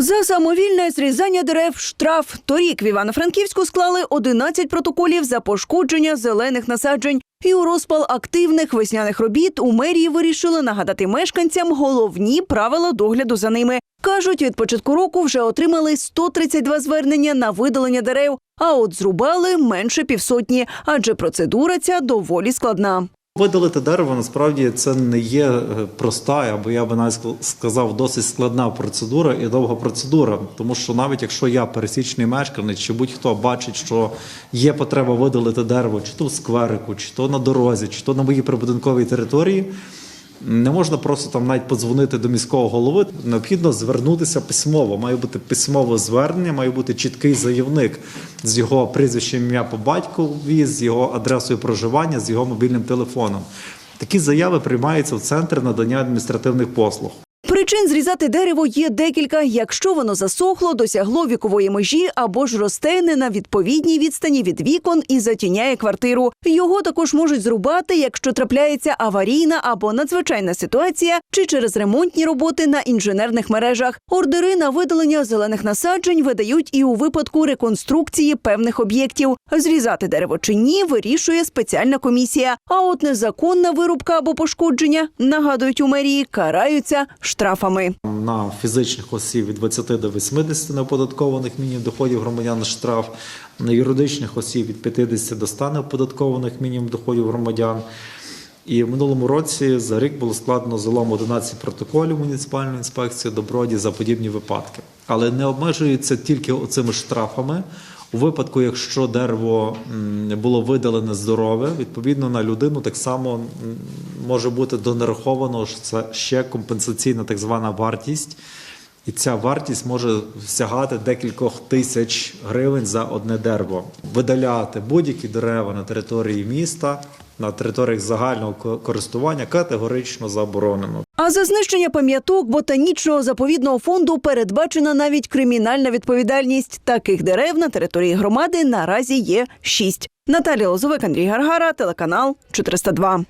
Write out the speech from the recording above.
За самовільне зрізання дерев штраф. Торік в Івано-Франківську склали 11 протоколів за пошкодження зелених насаджень. І у розпал активних весняних робіт у мерії вирішили нагадати мешканцям головні правила догляду за ними. Кажуть, від початку року вже отримали 132 звернення на видалення дерев, а от зрубали менше півсотні, адже процедура ця доволі складна. Видалити дерево насправді це не є е, проста, або я би навіть сказав, досить складна процедура і довга процедура. Тому що навіть якщо я пересічний мешканець, чи будь-хто бачить, що є потреба видалити дерево, чи то в скверику, чи то на дорозі, чи то на моїй прибудинковій території. Не можна просто там навіть подзвонити до міського голови. Необхідно звернутися письмово. Має бути письмове звернення, має бути чіткий заявник з його прізвищем ім'я по батькові, з його адресою проживання, з його мобільним телефоном. Такі заяви приймаються в центр надання адміністративних послуг. Причин зрізати дерево є декілька. Якщо воно засохло, досягло вікової межі або ж росте не на відповідній відстані від вікон і затіняє квартиру. Його також можуть зрубати, якщо трапляється аварійна або надзвичайна ситуація, чи через ремонтні роботи на інженерних мережах. Ордери на видалення зелених насаджень видають і у випадку реконструкції певних об'єктів. Зрізати дерево чи ні, вирішує спеціальна комісія. А от незаконна вирубка або пошкодження нагадують у мерії, караються штрафами. На фізичних осіб від 20 до 80 неоподаткованих мінімум доходів громадян штраф, на юридичних осіб від 50 до 100 неоподаткованих мінімум доходів громадян. І в минулому році за рік було складено залом 11 протоколів муніципальної інспекції доброді за подібні випадки. Але не обмежується тільки цими штрафами. У випадку, якщо дерево було видалене здорове, відповідно на людину так само може бути донараховано що це ще компенсаційна так звана вартість. І ця вартість може сягати декількох тисяч гривень за одне дерево. Видаляти будь-які дерева на території міста, на територіях загального користування категорично заборонено. А за знищення пам'яток ботанічного заповідного фонду передбачена навіть кримінальна відповідальність. Таких дерев на території громади наразі є шість. Наталія Лозовик, Андрій Гаргара, телеканал 402.